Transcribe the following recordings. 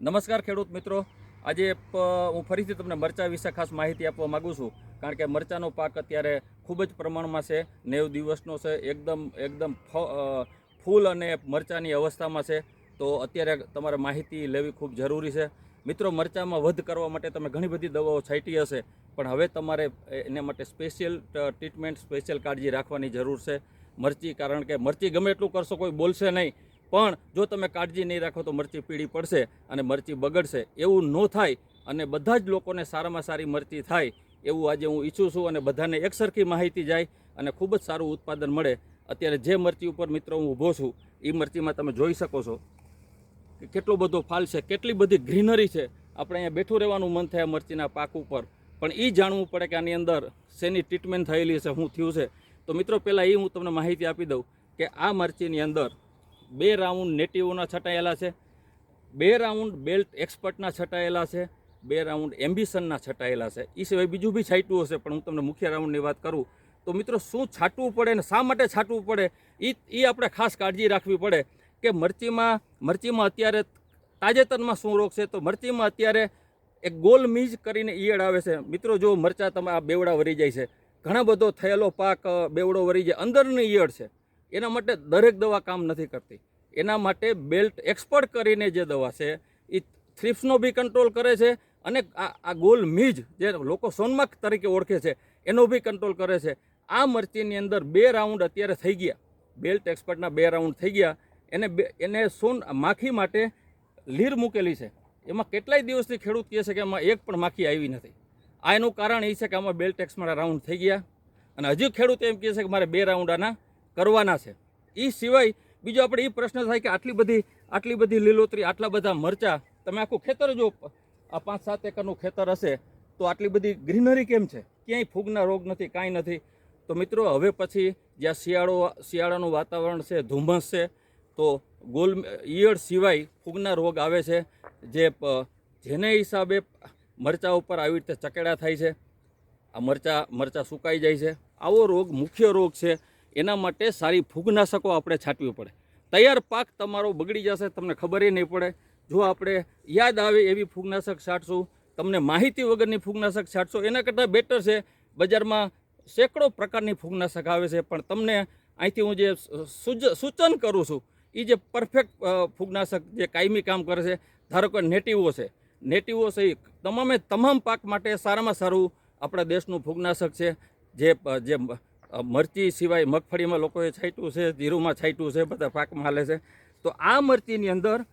નમસ્કાર ખેડૂત મિત્રો. આજે હું ફરીથી તમને મરચા વિશે ખાસ માહિતી આપવા માગું છું. કારણ કે મરચાનો પાક અત્યારે ખૂબ જ પ્રમાણમાં છે. નેવ દિવસનો છે. એકદમ એકદમ ફૂલ અને મરચાની અવસ્થામાં છે. તો અત્યારે તમારે માહિતી લેવી ખૂબ જરૂરી છે. મિત્રો, મરચામાં વધ કરવા માટે તમે ઘણી બધી દવાઓ છાંટી હશે. પણ હવે તમારે એના માટે સ્પેશિયલ ટ્રીટમેન્ટ, સ્પેશિયલ કાળજી રાખવાની જરૂર છે. મરચી, કારણ કે મરચી ગમે એટલું કરશો કોઈ બોલશે નહીં. પણ જો તમે કાળજી નહીં રાખો તો મરચી પીળી પડશે અને મરચી બગડશે. એવું ન થાય અને બધા જ લોકોને સારામાં સારી મરચી થાય એવું આજે હું ઈચ્છું છું અને બધાને એકસરખી માહિતી જાય અને ખૂબ જ સારું ઉત્પાદન મળે. અત્યારે જે મરચી ઉપર મિત્રો હું ઊભો છું એ મરચીમાં તમે જોઈ શકો છો કે કેટલો બધો ફાલ છે, કેટલી બધી ગ્રીનરી છે. આપણે અહીંયા બેઠું રહેવાનું મન થાય મરચીના પાક ઉપર. પણ એ જાણવું પડે કે આની અંદર શેની ટ્રીટમેન્ટ થયેલી છે, શું થયું છે. તો મિત્રો, પહેલાં એ હું તમને માહિતી આપી દઉં કે આ મરચીની અંદર બે રાઉન્ડ નેટિવોના છટાયેલા છે, બે રાઉન્ડ બેલ્ટ એક્સપર્ટના છટાયેલા છે, બે રાઉન્ડ એમ્બિશનના છટાયેલા છે. એ સિવાય બીજું બી છાંટ્યું હશે, પણ હું તમને મુખ્ય રાઉન્ડની વાત કરું, તો મિત્રો શું છાંટવું પડે ને શા માટે છાંટવું પડે? એ એ આપણે ખાસ કાળજી રાખવી પડે કે મરચીમાં મરચીમાં અત્યારે તાજેતરમાં શું રોગ છે? તો મરચીમાં અત્યારે એક ગોલ મીજ કરીને ઈયળ આવે છે. મિત્રો, જો મરચા તમે આ બેવડા વરી જાય છે. ઘણા બધો થયેલો પાક બેવડો વરી જાય. અંદરની ઈયળ છે. એના માટે દરેક દવા કામ નથી કરતી. એના માટે બેલ્ટ એક્સપર્ટ કરીને જે દવા છે એ થ્રિપ્સનો બી કંટ્રોલ કરે છે અને આ આ ગોલ મીજ જે લોકો સોનમાર્ક તરીકે ઓળખે છે, એનો બી કંટ્રોલ કરે છે. આ મરચીની અંદર બે રાઉન્ડ અત્યારે થઈ ગયા. બેલ્ટ એક્સપર્ટના બે રાઉન્ડ થઈ ગયા. એને બે, એને સોન માખી માટે લીર મૂકેલી છે. એમાં કેટલાય દિવસથી ખેડૂત કહે છે કે એમાં એક પણ માખી આવી નથી. આ એનું કારણ એ છે કે આમાં બેલ્ટ ટેક્સમાં રાઉન્ડ થઈ ગયા. અને હજી ખેડૂત એમ કહે છે કે મારે બે રાઉન્ડ આના કરવાના છે. એ સિવાય બીજો આપણે એ પ્રશ્ન થાય કે આટલી બધી આટલી બધી લીલોતરી, આટલા બધા મરચા, તમે આખું ખેતર જો, આ પાંચ સાત એકરનું ખેતર હશે, તો આટલી બધી ગ્રીનરી કેમ છે? ક્યાંય ફૂગના રોગ નથી, કાંઈ નથી. તો મિત્રો, હવે પછી જ્યાં શિયાળો, શિયાળાનું વાતાવરણ છે, ધુમ્મસ છે, તો ગોલ, ઈયળ સિવાય ફૂગના રોગ આવે છે, જે જેને હિસાબે મરચા ઉપર આવી રીતે ચકેડા થાય છે. આ મરચા મરચા સુકાઈ જાય છે. આવો રોગ મુખ્ય રોગ છે. એના માટે સારી ફૂગનાશકો આપણે છાંટવી પડે. તૈયાર પાક તમારો બગડી જશે, તમને ખબર નહીં પડે. જો આપણે યાદ આવે એવી ફૂગનાશક છાંટશું, તમને માહિતી વગરની ફૂગનાશક છાંટશો, એના કરતાં બેટર છે. બજારમાં સેંકડો પ્રકારની ફૂગનાશક આવે છે, પણ તમને અહીંથી હું જે સૂચ- સૂચન કરું છું એ જે પરફેક્ટ ફૂગનાશક જે કાયમી કામ કરે છે, ધારો કે નેટિવો છે. નેટિવો છે એ તમામે તમામ પાક માટે સારામાં સારું આપણા દેશનું ફૂગનાશક છે, જે જે મરચી સિવાય મગફળીમાં લોકોએ છાંટ્યું છે, જીરુમાં છાંટ્યું છે, બધા પાકમાં હાલે છે. તો આ મરચીની અંદર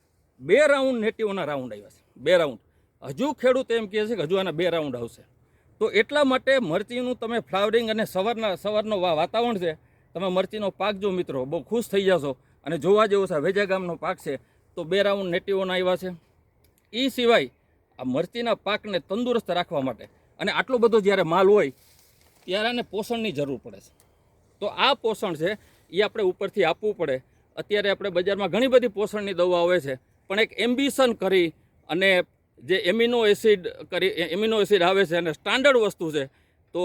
બે રાઉન્ડ નેટિવોના રાઉન્ડ આવ્યા છે. બે રાઉન્ડ હજુ ખેડૂત એમ કહે છે કે હજુ આના બે રાઉન્ડ આવશે. તો એટલા માટે મરચીનું તમે ફ્લાવરિંગ અને સવારના, સવારનો વાતાવરણ છે, તમે મરચીનો પાક જો મિત્રો બહુ ખુશ થઈ જશો અને જોવા જેવો છે, વેજા ગામનો પાક છે, તો બે રાઉન્ડ નેટિવોના આવ્યા છે. એ સિવાય આ મરચીના પાકને તંદુરસ્ત રાખવા માટે અને આટલો બધો જ્યારે માલ હોય ત્યારે આને પોષણની જરૂર પડે છે. તો આ પોષણ છે એ આપણે ઉપરથી આપવું પડે. અત્યારે આપણે બજારમાં ઘણી બધી પોષણની દવા આવે છે, પણ એક એમ્બિશન કરી અને જે એમિનો એસિડ કરી એમિનો એસિડ આવે છે અને સ્ટાન્ડર્ડ વસ્તુ છે, તો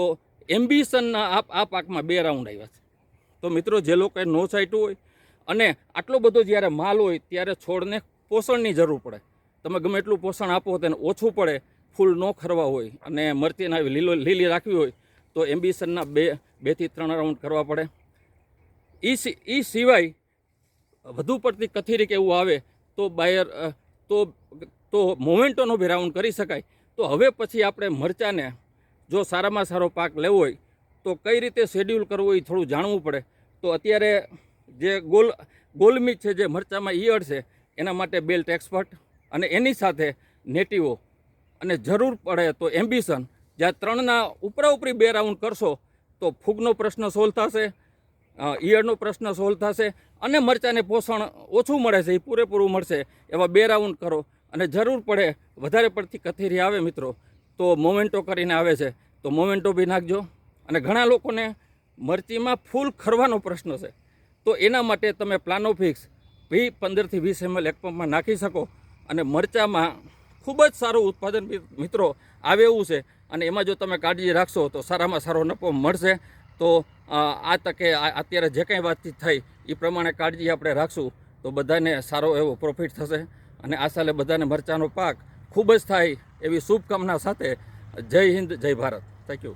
એમ્બિશનના આ આ પાકમાં બે રાઉન્ડ આવ્યા છે. તો મિત્રો, જે લોકોએ નો છાંટ્યું હોય અને આટલો બધો જ્યારે માલ હોય, ત્યારે છોડને પોષણની જરૂર પડે. તમે ગમે એટલું પોષણ આપો તેને ઓછું પડે, ફૂલ ન ખરવા હોય અને મરચીને આવી લીલો, લીલી રાખવી હોય તો એમ્બિશનના બે, બેથી ત્રણ રાઉન્ડ કરવા પડે. એ એ સિવાય વધુ પડતી કથીરી કે એવું આવે તો બાયર તો તો મોમેન્ટોનો બી રાઉન્ડ કરી શકાય. તો હવે પછી આપણે મરચાને જો સારામાં સારો પાક લેવો હોય તો કઈ રીતે શેડ્યુલ કરવું એ થોડું જાણવું પડે. તો અત્યારે જે ગોલ, ગોલમી છે જે મરચામાં ઈયળ છે એના માટે બેલ્ટ એક્સપર્ટ અને એની સાથે નેટિવો. અને જરૂર પડે તો એમ્બિશન જ્યાં ત્રણના ઉપરા ઉપરી બે રાઉન્ડ કરશો, તો ફૂગનો પ્રશ્ન સોલ્વ થશે ઈયળનો પ્રશ્ન સોલ્વ થશે, અને મરચાને પોષણ ઓછું મળે છે, એ પૂરેપૂરું મળશે, એવા બે રાઉન્ડ કરો. અને જરૂર પડે, વધારે પડતી કથેરી આવે મિત્રો, તો મોમેન્ટો કરીને આવે છે, તો મોમેન્ટો બી નાખજો. અને ઘણા લોકોને મરચીમાં ફૂલ ખરવાનો પ્રશ્ન છે, તો એના માટે તમે પ્લાનોફિક્સ ભી પંદરથી વીસ એમએલ એક પંપમાં નાખી શકો, અને મરચામાં ખૂબ જ સારું ઉત્પાદન મિત્રો, આવે એવું છે. અને એમાં જો તમે કાળજી રાખશો તો સારામાં સારો નફો મળશે. તો આ તકે અત્યારે જે કંઈ વાતચીત થઈ એ પ્રમાણે કાળજી આપણે રાખશું તો બધાને સારો એવો પ્રોફિટ થશે. અને આ સાલે બધાને મરચાંનો પાક ખૂબ જ થાય એવી શુભકામના સાથે જય હિન્દ, જય ભારત. Thank you